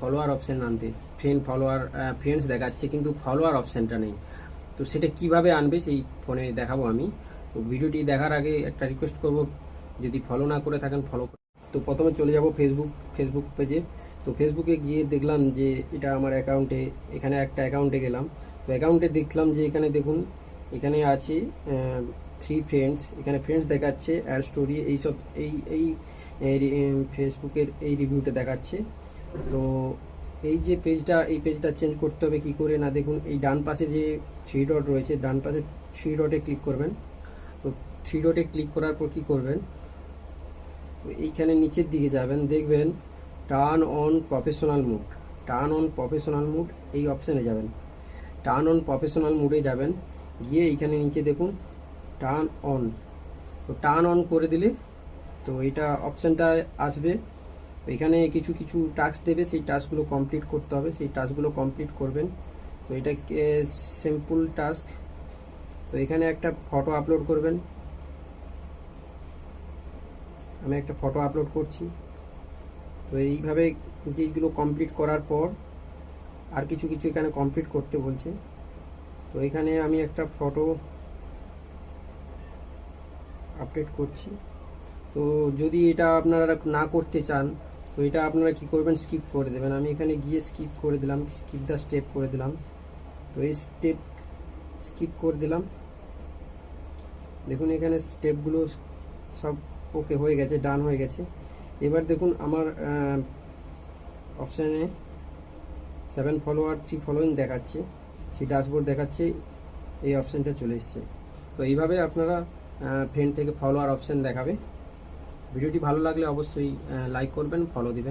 Follower option আনতে friend follower friends দেখাচ্ছে কিন্তু ফলোয়ার অপশনটা নেই। তো সেটা কীভাবে আনবে সেই ফোনে দেখাবো আমি। তো ভিডিওটি দেখার আগে একটা রিকোয়েস্ট করব, যদি ফলো না করে থাকেন ফলো তো প্রথমে চলে যাব ফেসবুক ফেসবুক পেজে তো ফেসবুকে গিয়ে দেখলাম যে এটা আমার অ্যাকাউন্টে এখানে একটা অ্যাকাউন্টে গেলাম। তো অ্যাকাউন্টে দেখলাম যে এখানে দেখুন, এখানে আছে থ্রি ফ্রেন্ডস এখানে ফ্রেন্ডস দেখাচ্ছে অ্যাড স্টোরি এইসব, এই এই ফেসবুকের এই রিভিউটা দেখাচ্ছে। তো এই যে পেজটা এই পেজটা চেঞ্জ করতে হবে কি করে না, দেখুন, এই ডান পাশে যে থ্রি ডট রয়েছে, ডান পাশে থ্রি ডটে ক্লিক করবেন। তো থ্রি ডটে ক্লিক করার পর কি করবেন? তো এইখানে নিচের দিকে যাবেন, দেখবেন turn on professional mode turn on professional mode এই অপশানে যাবেন। টার্ন অন প্রফেশনাল মুডে যাবেন, গিয়ে এইখানে নিচে দেখুন টার্ন অন তো টার্ন অন করে দিলে তো এটা অপশানটা আসবে। এখানে কিছু কিছু টাস্ক দেবে, সেই টাস্কগুলো কমপ্লিট করতে হবে। সেই টাস্কগুলো কমপ্লিট করবেন। তো এটা সিম্পল টাস্ক তো এখানে একটা ফটো আপলোড করবেন। আমি একটা ফটো আপলোড করছি। তো এইভাবে যেগুলো কমপ্লিট করার পর আর কিছু কিছু এখানে কমপ্লিট করতে বলছে। তো এখানে আমি একটা ফটো আপডেট করছি। তো যদি এটা আপনারা না করতে চান এটা আপনারা কি করবেন? স্কিপ করে দেবেন। আমি এখানে গিয়ে স্কিপ করে দিলাম স্কিপ দ্য স্টেপ করে দিলাম। তো এই স্টেপ স্কিপ করে দিলাম। দেখুন, এখানে স্টেপগুলো সব ওকে হয়ে গেছে ডান হয়ে গেছে। এবার দেখুন, আমার অপশানে সেভেন ফলোয়ার থ্রি ফলোয়িং দেখাচ্ছে। সেই ড্যাশবোর্ড দেখাচ্ছে, এই অপশানটা চলে এসছে। তো এইভাবে আপনারা ফ্রেন্ড থেকে ফলোয়ার অপশান দেখাবে। ভিডিওটি ভালো লাগলে অবশ্যই লাইক করবেন ফলো দিবেন।